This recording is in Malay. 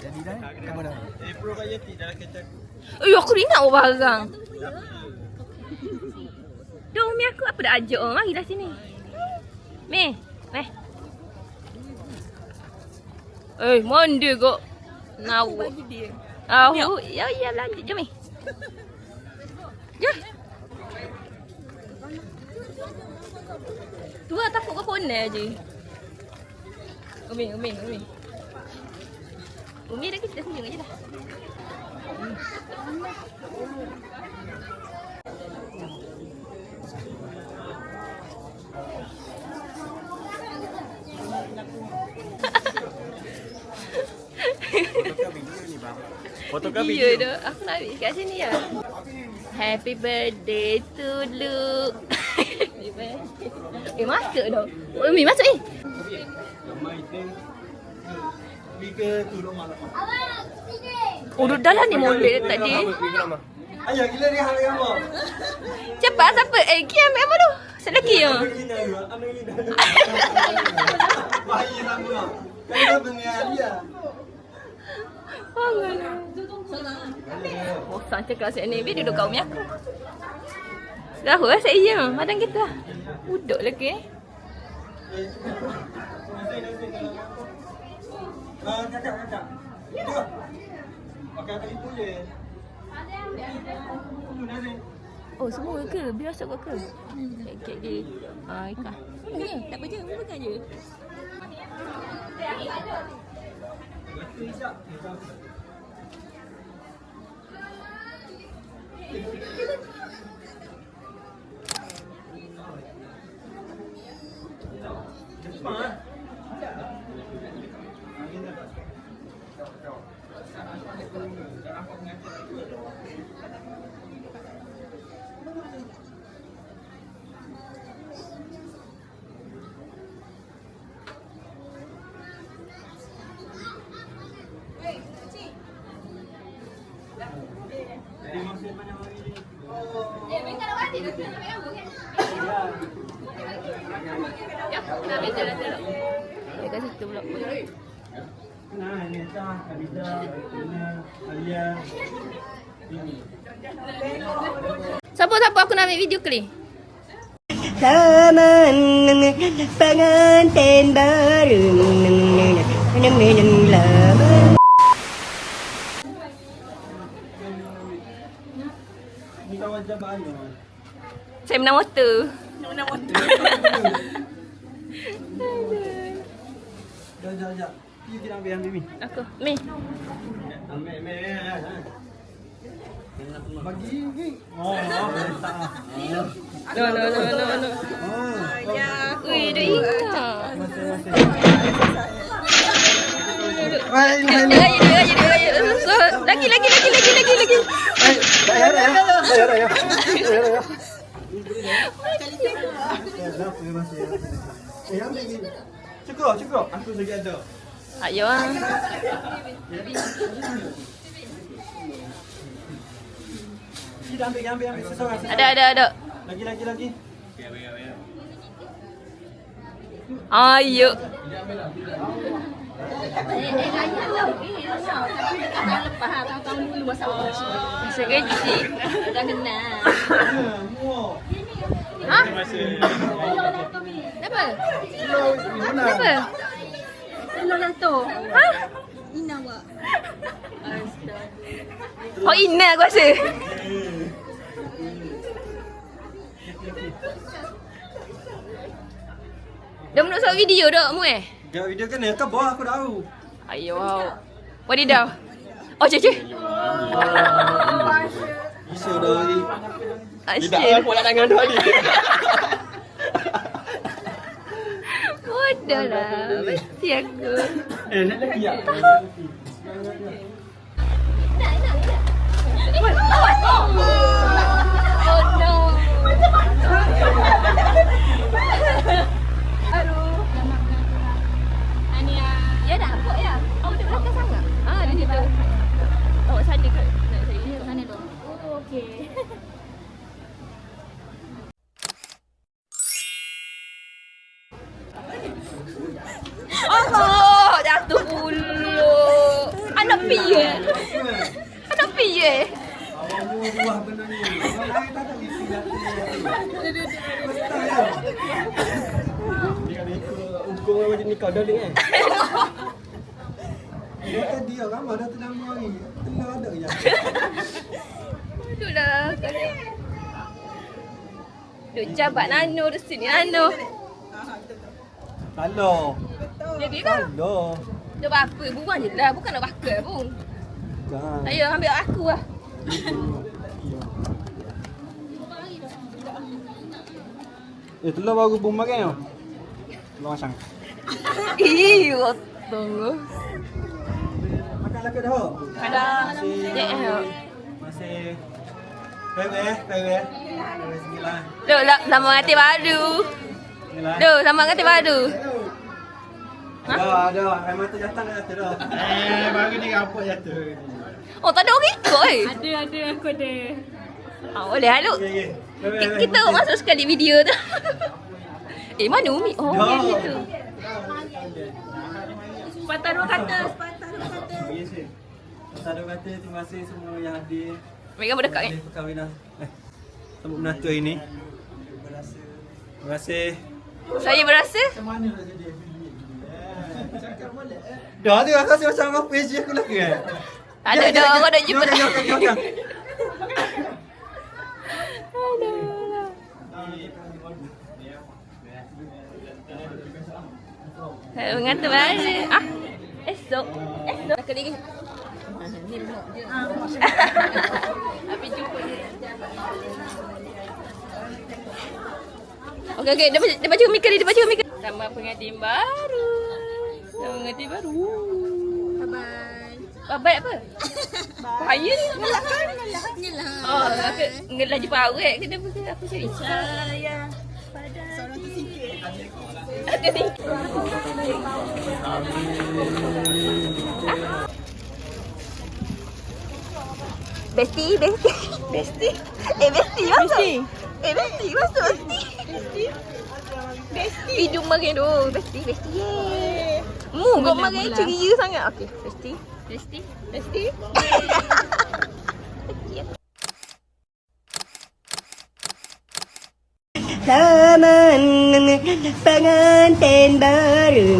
Jadi dah. Kamu dah. Eh, pro kaya tidak kecak. Eh, aku nak buat barang. Tu Mi aku apa dah ajak oh. Marilah sini. Mi, meh. Eh, mandi kok. Nak bagi dia. Ah, ya ya lanjut jom Mi. Jom. Tu lah takut kau kona je. Umi, Umi, Umi. Umi dah kita senyum aje dah. Fotokan Video tu. Aku nak ambil kat sini ya. Happy birthday to Luke. Happy birthday. Eh, masuk dah. Umi masuk eh. Oh, duduk dalam ni molek tadi. Ayah gila ni hal yang apa? Cepat siapa? Eh, Ki ambil apa tu? Selagi ya. Gila ni, anak ini dah. Bayi sama. Kan dengan dia. Oh, sang cakap saya ni. Dia duduk kat umi aku. Dah lah saya. Madang kita. Duduk lagi eh. Oh, semua ke? Biasa kau ke? Kek-kek je. Ah, ikan. Ya, tak apa je. Bukan je. Ya, nak ambil jalan-jalan. Ya, kat situ pula. Nah, Abida, Alia. Siapa-siapa aku nak ambil video klip? Taman pengantin baru minum lama. Jabaan tu. Saya menang motor. Jap, jap, jap. Pergi kita ambil ambil ni. Aku. Mi. Ambil, ambil. Bagi ni. Oh, letak ah. No, no, no, no, no. Oh. Ui, dia ingat. Masih-masih. Dia raya, dia raya, dia raya. So, lagi, lagi, lagi, lagi, lagi, lagi. Bayar ya. Bayar ya. Bayar ya. Eh, ambil ni. Cukup, cukup. Aku lagi ada. Ayo ah. Kita ambil, ambil, ambil. Seseorang. Ada, ada, ada. Lagi, lagi, lagi. Ayo. Masa kecil. Dah kenal. Muak. Ha? Kenapa? Kenapa? Ha? Oh, Ina aku rasa. Dah menuk suara video dah mu eh? Dia video kan ya, kan bawah aku tahu. Ayo wow. Wadidaw. Oh, cik Isu dah lagi. Asyik. aku nak tangan dah ni. Bodoh lah. Mesti aku. Eh, nak lagi ya? Oh no. Aduh. Ania. Ya dah kok ya. Oh, di belakang sangat. Ah, di situ. Awak sana ke? Nak saya sana tu. Oh. Tapi. Awak mau buah benda ni. Orang lain tak tahu isi dah. Dia kena ikut hukum macam ni kau dah ni eh. Dia tadi orang mana tu nama ni. Tengah ada je. Aduh lah. Duk jabat nano di sini nano. Halo. Jadi dah. Halo. Dia apa? Buang je lah. Bukan nak bakar pun. Jangan. Ayo ambil aku lah. Eh, telur baru bung makan tau. Telur masang. Ih, betul. Makan ke dah. Ada. Ya, ya. Masih. Pewe, pewe. Pewe sembilan. Duk lah, sama hati baru. Duk, sama hati baru. Ada, ada. Air mata jatuh dah jatuh dah. Eh, baru ni rapuk jatuh. Oh, tak ada orang ikut eh. Ada, ada, aku ada. Ah, boleh haluk. Ki- pewe, Kita masih. masuk sekali video tu. eh, mana Umi? Oh, Dah. yang situ. Sepatah dua kata, sepatah dua kata. Terima kasih semua yang hadir. Mereka berdekat kan? Perkahwinan. Eh, sambut menantu hari ni. Terima kasih. Saya berasa Dah tu aku rasa macam apa PJ aku lagi kan. Tak ada dah orang nak jumpa. Jangan, jangan, jangan. Saya mengata mana? Ah, esok. Esok. Nak kali lagi. Ni blok je. Tapi jumpa dia. Okey okey, dia baca dia baca komik dia baca komik. Sama pengantin baru. Sama pengantin baru. Bye bye. Bye bye apa? Bahaya ni. Ngelah kan? Ngelah. Oh, aku ngelah jumpa awet ke dia bukan aku cari. Saya pada seorang tersingkir. Bestie, bestie. Bestie. Eh, bestie. Bestie. Eh, bestie. Masuk bestie. Bestie. Bestie. Hidung makin tu. Bestie, bestie. Yeay. Mu kau makin ceria sangat. Okey, bestie. Bestie. Bestie. Selamat pengantin baru